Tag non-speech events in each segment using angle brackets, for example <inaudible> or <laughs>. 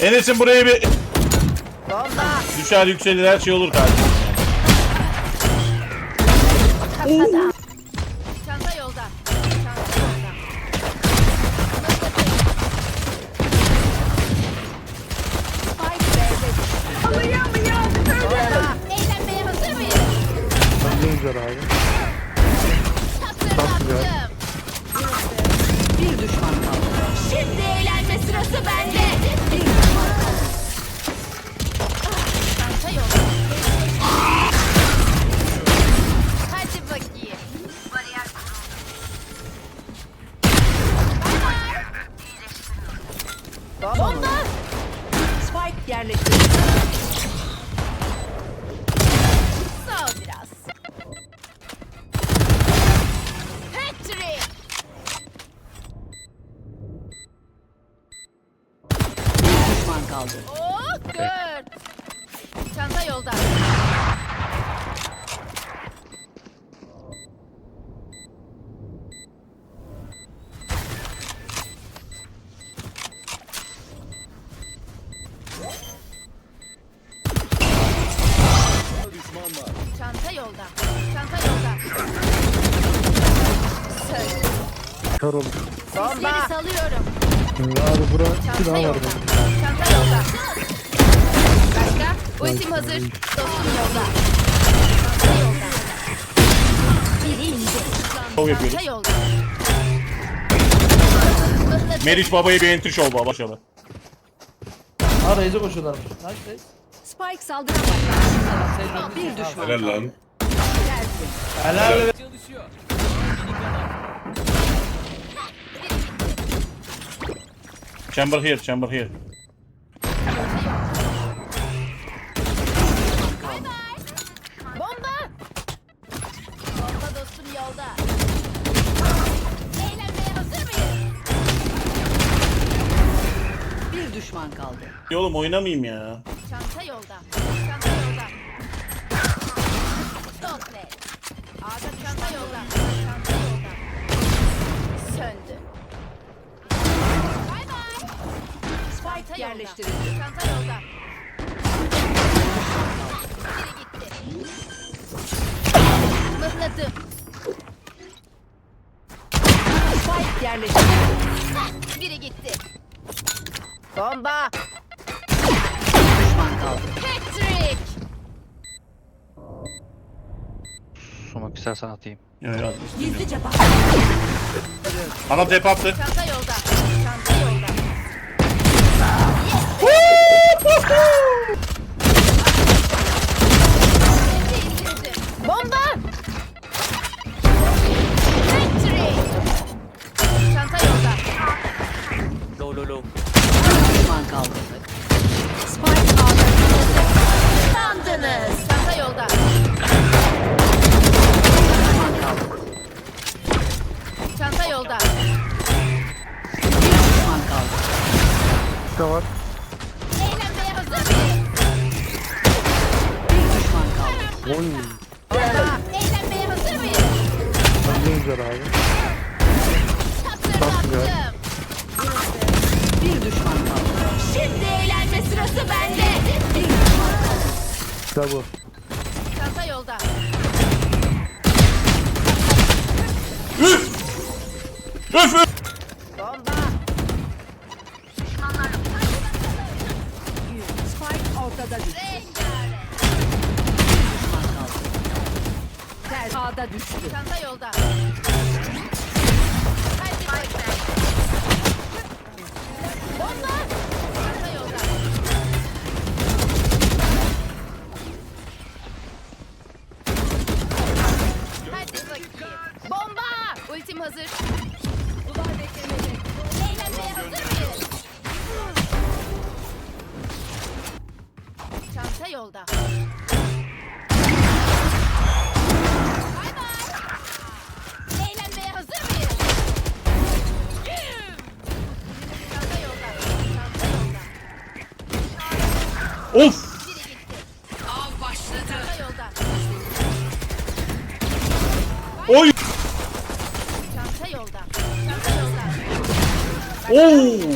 Enes'in buraya bir Bomba. düşer yükselir her şey olur kardeşim. Kafada. Çanta yolda. Çanta yolda. Eğlenmeye hazır mıyız? Ne güzel abi. Hatırlattım. Bir düşman kaldı. Oh, good. Çanta yolda. Çanta yolda. Çanta yolda. Söyle. Kör olmuş. Sesleri salıyorum. Abi bura Çanta silah var yolda. benim. Yolda. Başka? Ultim hazır. Dostum yolda. Çanta yolda. Biri indi. Şov yapıyoruz. Çanta yolda. Meriç babayı bir entry show baba başladı. Ha Reis'e koşuyorlarmış. Nice Reis. Spike saldıran başlangıçta. Bir düşman Helal lan. Helal be. Chamber here, chamber here. Düşman kaldı. Ya oğlum oynamayayım ya. Çanta yolda. Çanta yolda. Stop be. Ağda çanta yolda. Çanta yolda. Söndü. Bay bay. Yolda. yerleştirildi. Çanta yolda. Biri gitti. Mıhladım. Spike yerleştirildi. Biri gitti. Bomba. Düşman kaldı. Patrick. Sumak istersen atayım. Gizlice bak. Ana dep attı. Çanta yolda. Çanta yolda. Bir düşman kaldı. Spike ağda. Sandınız. Çanta yolda. Düşman kaldı. Çanta yolda. Bir düşman kaldı. Ne var? Eğlenmeye hazır mıyız? Bir düşman kaldı. Oy. Eğlenmeye hazır mıyız? Ne güzel abi. Hatırlattım. Bir düşman kaldı. Şimdi eğlenme sırası bende. Bir düşman kaldı. İşte bu. Çanta yolda. Üf! Üf üf! Bomba! Spike ortada düştü. Düşman kaldı. Ter ağda düştü. Çanta yolda. Hadi bakalım. Bomba! Ultim hazır. Duvar beklemede. Eğlenmeye hazır mıyız? Çanta yolda. Of! Oy! Çanta yolda. Çanta yolda. Oo!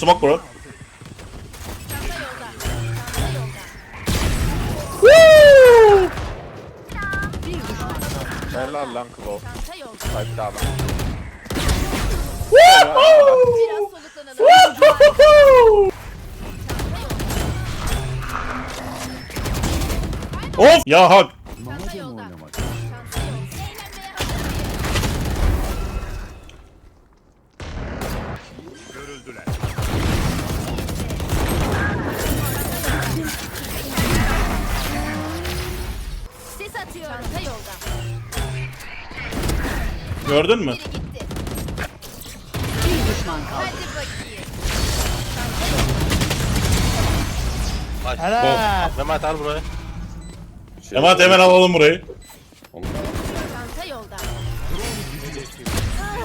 Smoke bro. Düşman. Helal lan Klo. Sahip daha bak. Biraz soluklanalım. Of. Ya hak. Çanta yolda. Gördün mü? Biri gitti. Bir düşman kaldı. Hadi bakayım. Helal. Mehmet al burayı. Emanet hemen alalım burayı. Çanta yolda. Ah.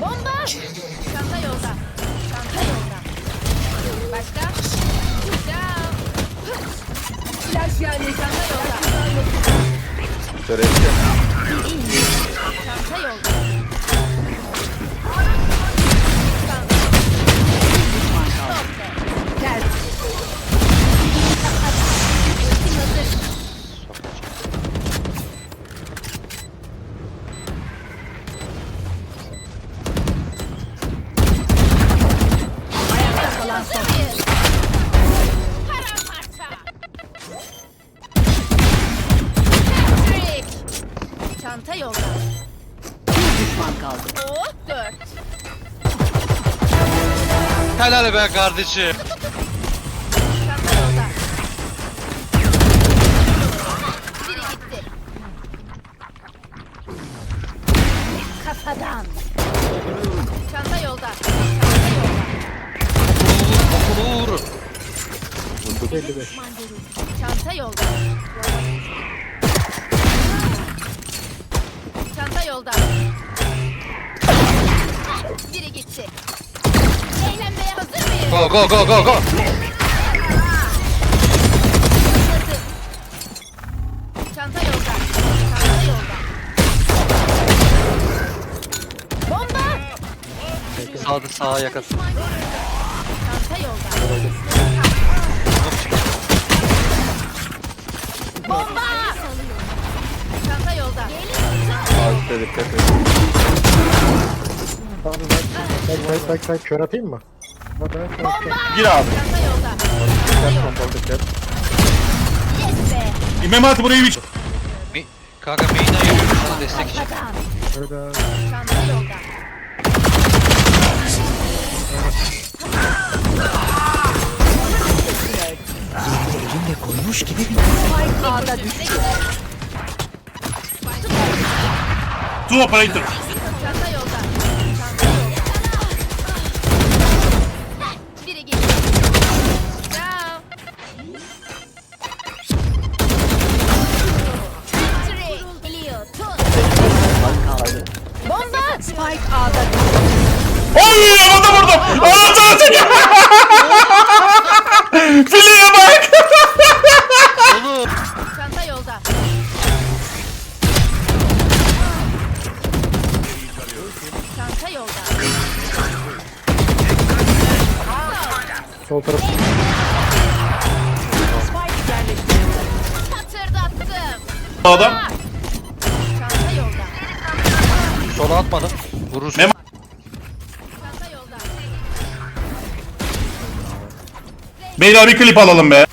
Bomba! Çanta yolda. Çanta yolda. Başka? Ciao. Flash. Çanta yolda. Şerefli. Çanta yolda. Helal be kardeşim. Kafadan. Çanta yolda. Çanta yolda. Okulu vur. Çanta yolda. Çanta yolda. Biri gitti. Go go go go go. Çanta yolda. Çanta yolda. Bomba! Sağda sağa yakın. Çanta yolda. Bomba! Çanta yolda. Sağ dikkat et. Abi ben bak bak bak bak kör atayım mı? Gir abi. Be! Mehmet burayı bir... Mi Kanka main'den yürüyorum sana destek için. Two operator. Spike düştü. Oy havada vurdum. Anasını çekeyim. <laughs> Filiye bak. Oğlum. Çanta yolda. Çanta yolda. sol taraf Spike yerleştirildi. Hatırdattım. Adam. Sola atmadım. Vurursun. Mem- Çanta yolda. Beyler bir klip alalım be.